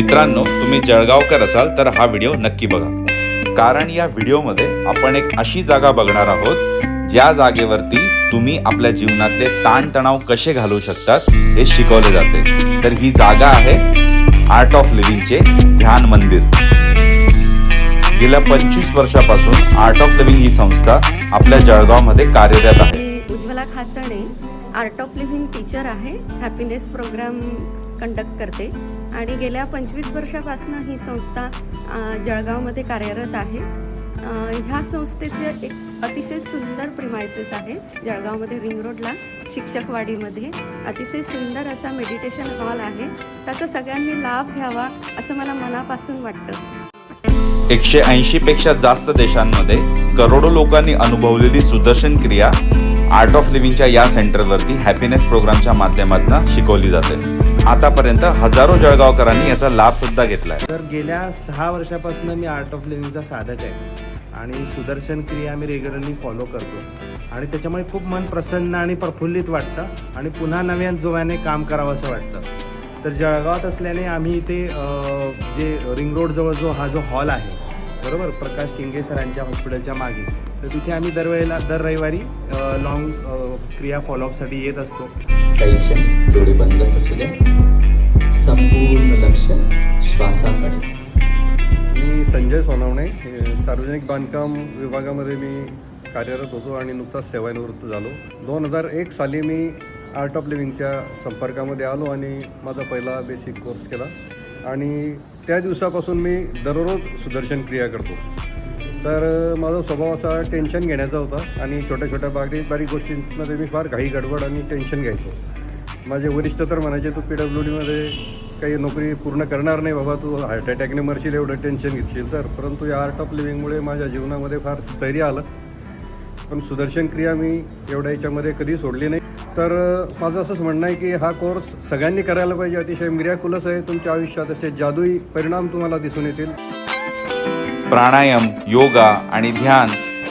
मित्रांनो तुम्ही जळगावकर असाल तर हा व्हिडिओ नक्की बघा. कारण या व्हिडिओमध्ये आपण एक अशी जागा बघणार आहोत ज्या जागेवरती तुम्ही आपल्या जीवनातले ताणतणाव कसे घालवू शकतात हे शिकवले जाते. तर ही जागा आहे आर्ट ऑफ लिव्हिंगचे ध्यान मंदिर. गेल्या पंचवीस वर्षापासून आर्ट ऑफ लिव्हिंग ही संस्था आपल्या जळगावमध्ये कार्यरत आहे. Ujjwala Khachane art of living teacher आहे. हॅपीनेस प्रोग्राम कंडक्ट करते. आणि गेल्या पंचवीस वर्षापासून ही संस्था जळगावमध्ये कार्यरत आहे. ह्या संस्थेचे एक अतिशय सुंदर प्रिमायसेस आहे. जळगावमध्ये रिंग रोडला शिक्षकवाडीमध्ये. अतिशय सुंदर असा मेडिटेशन हॉल आहे. त्याचा सगळ्यांनी लाभ घ्यावा असं मला मनापासून वाटतं. एकशे ऐंशी पेक्षा जास्त देशांमध्ये करोडो लोकांनी अनुभवलेली सुदर्शन क्रिया आर्ट ऑफ लिव्हिंगच्या या सेंटरवरती हॅपीनेस प्रोग्रामच्या माध्यमातून शिकवली जाते. आतापर्यंत हजारो जळगावकरांनी याचा लाभ सुद्धा घेतलाय. तर गेल्या सहा वर्षापासून मी आर्ट ऑफ लिव्हिंगचा साधक आहे. आणि सुदर्शन क्रिया मी रेग्युलरली फॉलो करतो. आणि त्याच्यामुळे खूप मन प्रसन्न आणि प्रफुल्लित वाटतं. आणि पुन्हा नव्या जोव्याने काम करावं असं वाटतं. तर जळगावात असल्याने आम्ही इथे जे रिंग रोडजवळ जो हा जो हॉल आहे बरोबर? प्रकाश किंगे सरांच्या हॉस्पिटलच्या मागे. तर तिथे आम्ही दरवेळेला दर रविवारी लॉंग क्रिया फॉलोअपसाठी येत असतो. टेन्शन डोळे बंदच असू द्या संपूर्ण लक्ष श्वासाकडे. मी संजय सोनवणे सार्वजनिक बांधकाम विभागामध्ये मी कार्यरत होतो आणि नुकताच सेवानिवृत्त झालो. दोन हजार एक साली मी आर्ट ऑफ लिव्हिंगच्या संपर्कामध्ये आलो आणि माझा पहिला बेसिक कोर्स केला. आणि त्या दिवसापासून मी दररोज सुदर्शन क्रिया करतो. तर माझा स्वभाव असा टेन्शन घेण्याचा होता आणि छोट्या छोट्या बारीक बारीक गोष्टींमध्ये मी फार घाई गडबड आणि टेन्शन घ्यायचो. माझे वरिष्ठ तर म्हणायचे तू पी डब्ल्यू डीमध्ये काही नोकरी पूर्ण करणार नाही बाबा तू हार्ट अटॅकने मरशील एवढं टेन्शन घेतशील तर. परंतु या आर्ट ऑफ लिव्हिंगमुळे माझ्या जीवनामध्ये फार स्थैर्य आलं. पण सुदर्शन क्रिया मी एवढ्या याच्यामध्ये कधी सोडली नाही. तर माझं असंच म्हणणं आहे की हा कोर्स सगळ्यांनी करायला पाहिजे. अतिशय मिर्याकुलस आहे तुमच्या आयुष्यात. असे जादुई परिणाम तुम्हाला दिसून येतील. प्राणायाम योगा आणि ध्यान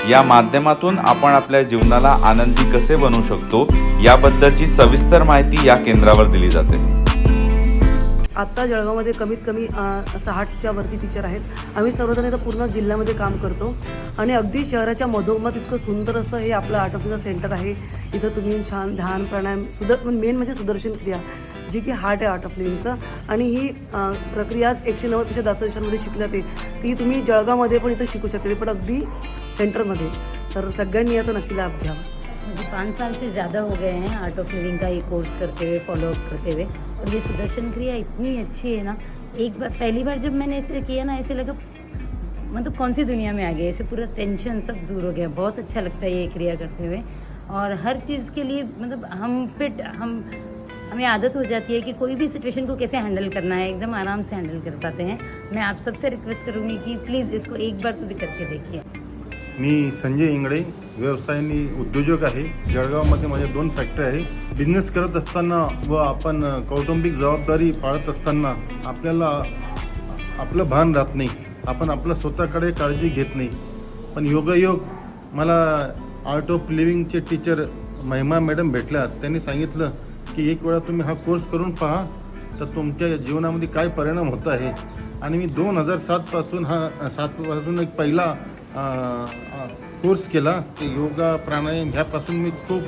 या माध्यमातून आपण आपल्या जीवनाला आनंदी कसे बनवू शकतो याबद्दलची सविस्तर माहिती या केंद्रावर दिली जाते. आत्ता जळगावमध्ये कमीत कमी अ, साठच्या वरती टीचर आहेत. आम्ही सर्वजण इथं पूर्ण जिल्ह्यामध्ये काम करतो. आणि अगदी शहराच्या मधोमध इतकं सुंदर असं हे आपलं आर्ट ऑफ सेंटर आहे. इथं तुम्ही छान ध्यान प्राणायाम सुदर मेन म्हणजे सुदर्शन क्रिया जी की हार्ट आहे आर्ट ऑफ लिव्हिंगचं आणि ही प्रक्रिया आज एकशे नव्वदपेक्षा जास्त देशांमध्ये शिकली जाते ती तुम्ही जळगावमध्ये पण इथं शिकू शकते. पण अगदी सेंटरमध्ये तर सगळ्यांनी याचा नक्की लाभ घ्यावा. मुझे पाँच साल से ज़्यादा हो गए हैं आर्ट ऑफ़ लिविंग का ये कोर्स करते हुए फॉलोअप करते हुए। और ये सुदर्शन क्रिया इतनी अच्छी है ना, एक बार, पहली बार जब मैंने ऐसे किया ना, ऐसे लगा मतलब कौन सी दुनिया में आ गया, ऐसे पूरा टेंशन सब दूर हो गया। बहुत अच्छा लगता है ये क्रिया करते हुए। और हर चीज़ के लिए मतलब हम फिट हम, हमें आदत हो जाती है कि कोई भी सिचुएशन को कैसे हैंडल करना है, एकदम आराम से हैंडल कर पाते हैं। मैं आप सबसे रिक्वेस्ट करूँगी कि प्लीज़ इसको एक बार तो भी करके देखिए। मी संजय इंगळे व्यवसायाने उद्योजक आहे. जळगावमध्ये माझ्या दोन फॅक्टरी आहे. बिझनेस करत असताना व आपण कौटुंबिक जबाबदारी पाळत असताना आपल्याला आपलं भान राहत नाही. आपण आपलं स्वतःकडे काळजी घेत नाही. पण योगायोग मला आर्ट ऑफ लिव्हिंगचे टीचर महिमा मॅडम भेटल्या. त्यांनी सांगितलं की एक वेळा तुम्ही हा कोर्स करून पहा तर तुमच्या जीवनामध्ये काय परिणाम होत आहे. आणि मी दोन हजार सातपासून हा सातपासून एक पहिला कोर्स केला. ते योगा प्राणायाम ह्यापासून मी खूप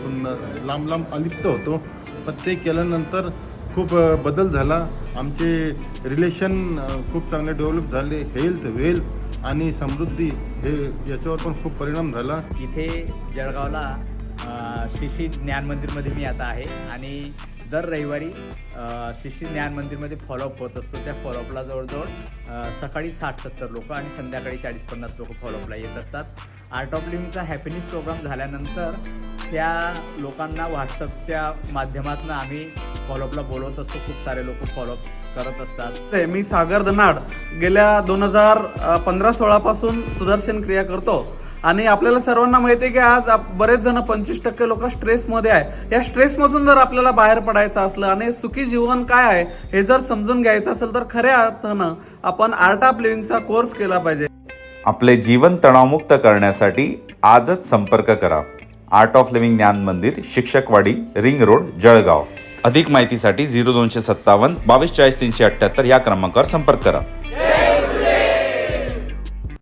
लांब लांब अलिप्त होतो. पण ते केल्यानंतर खूप बदल झाला. आमचे रिलेशन खूप चांगले डेव्हलप झाले. हेल्थ वेल्थ आणि समृद्धी हे याच्यावर पण खूप परिणाम झाला. इथे जळगावला शिशी ज्ञान मंदिरमध्ये मी आता आहे. आणि दर रविवारी शिशी ज्ञान मंदिरमध्ये फॉलोअप होत असतो. त्या फॉलोअपला जवळजवळ सकाळी साठ सत्तर लोक आणि संध्याकाळी चाळीस पन्नास लोक फॉलोअपला येत असतात. आर्ट ऑफ लिव्हिंगचा हॅपीनेस प्रोग्राम झाल्यानंतर त्या लोकांना व्हॉट्सअपच्या माध्यमातून आम्ही फॉलोअपला बोलवत असतो. खूप सारे लोक फॉलोअप करत असतात. मी सागर दनाड गेल्या दोन हजार पंधरा सोळापासून सुदर्शन क्रिया करतो. आणि आपल्याला सर्वांना माहिती आहे की आज बरेच जण पंचवीस टक्के लोक स्ट्रेसमध्ये आहे. या स्ट्रेसमधून जर आपल्याला बाहेर पडायचं असलं आणि सुखी जीवन काय आहे हे जर समजून घ्यायचं असेल तर खऱ्या अर्थानं आपण आर्ट ऑफ लिव्हिंगचा कोर्स केला पाहिजे. आपले जीवन तणावमुक्त करण्यासाठी आजच संपर्क करा. आर्ट ऑफ लिव्हिंग ज्ञान मंदिर शिक्षकवाडी रिंग रोड जळगाव. अधिक माहितीसाठी झिरो दोनशे सत्तावन्न बावीस चाळीस तीनशे अठ्ठ्याहत्तर या क्रमांकावर संपर्क करा.